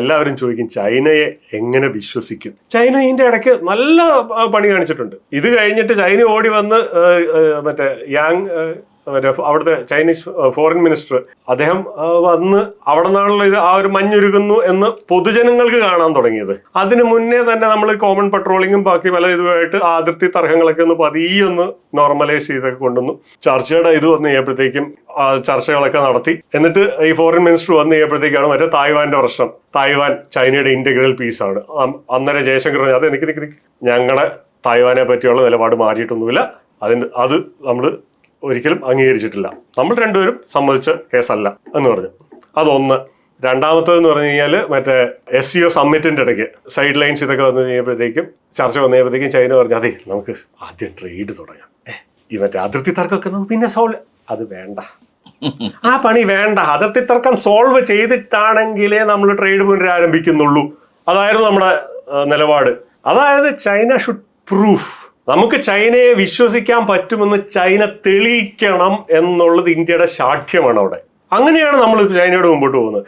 എല്ലാവരും ചോദിക്കും ചൈനയെ എങ്ങനെ വിശ്വസിക്കും? ചൈന ഇതിന്റെ ഇടയ്ക്ക് നല്ല പണി കാണിച്ചിട്ടുണ്ട്. ഇത് കഴിഞ്ഞിട്ട് ചൈന ഓടി വന്ന് മറ്റേ യാങ് മറ്റേ അവിടുത്തെ ചൈനീസ് ഫോറിൻ മിനിസ്റ്റർ അദ്ദേഹം വന്ന് അവിടെ നിന്നാണല്ലോ ഇത് ആ ഒരു മഞ്ഞുരുകുന്നു എന്ന് പൊതുജനങ്ങൾക്ക് കാണാൻ തുടങ്ങിയത്. അതിന് മുന്നേ തന്നെ നമ്മൾ കോമൺ പട്രോളിങ്ങും ബാക്കി പല ഇതുമായിട്ട് അതിർത്തി തർക്കങ്ങളൊക്കെ ഒന്ന് പതിയെ ഒന്ന് നോർമലൈസ് ചെയ്തൊക്കെ കൊണ്ടുവന്നു. ചർച്ചയുടെ ഇത് വന്ന് കഴിയുമ്പോഴത്തേക്കും ചർച്ചകളൊക്കെ നടത്തി. എന്നിട്ട് ഈ ഫോറിൻ മിനിസ്റ്റർ വന്ന് കഴിയുമ്പോഴത്തേക്കാണ് മറ്റേ തായ്വാന്റെ പ്രശ്നം. തായ്വാൻ ചൈനയുടെ ഇന്റഗ്രൽ പീസ് ആണ്. അന്നേരം ജയശങ്കർ അത് എനിക്ക് നിക്ക് ഞങ്ങളുടെ തായ്വാനെ പറ്റിയുള്ള നിലപാട് മാറിയിട്ടൊന്നുമില്ല അതിന് അത് നമ്മൾ ഒരിക്കലും അംഗീകരിച്ചിട്ടില്ല. നമ്മൾ രണ്ടുപേരും സമ്മതിച്ച കേസല്ല എന്ന് പറഞ്ഞു. അതൊന്ന്. രണ്ടാമത്തേതെന്ന് പറഞ്ഞു കഴിഞ്ഞാൽ മറ്റേ എസ് സി ഒ സമ്മിറ്റിന്റെ ഇടയ്ക്ക് സൈഡ് ലൈൻസ് ഇതൊക്കെ വന്നു കഴിഞ്ഞപ്പോഴത്തേക്കും ചർച്ച വന്നു കഴിയുമ്പോഴത്തേക്കും ചൈന പറഞ്ഞു അതെ നമുക്ക് ആദ്യം ട്രേഡ് തുടങ്ങാം. ഈ മറ്റേ അതിർത്തി തർക്കമൊക്കെ നമുക്ക് പിന്നെ സോൾവ് അത് വേണ്ട. ആ പണി വേണ്ട. അതിർത്തി തർക്കം സോൾവ് ചെയ്തിട്ടാണെങ്കിലേ നമ്മൾ ട്രേഡ് പുനരാരംഭിക്കുന്നുള്ളൂ. അതായിരുന്നു നമ്മുടെ നിലപാട്. അതായത് ചൈന ഷുഡ് പ്രൂഫ് നമുക്ക് ചൈനയെ വിശ്വസിക്കാൻ പറ്റുമെന്ന് ചൈന തെളിയിക്കണം എന്നുള്ളത് ഇന്ത്യയുടെ ശാഠ്യമാണ് അവിടെ. അങ്ങനെയാണ് നമ്മൾ ചൈനയോട് മുമ്പോട്ട് പോകുന്നത്.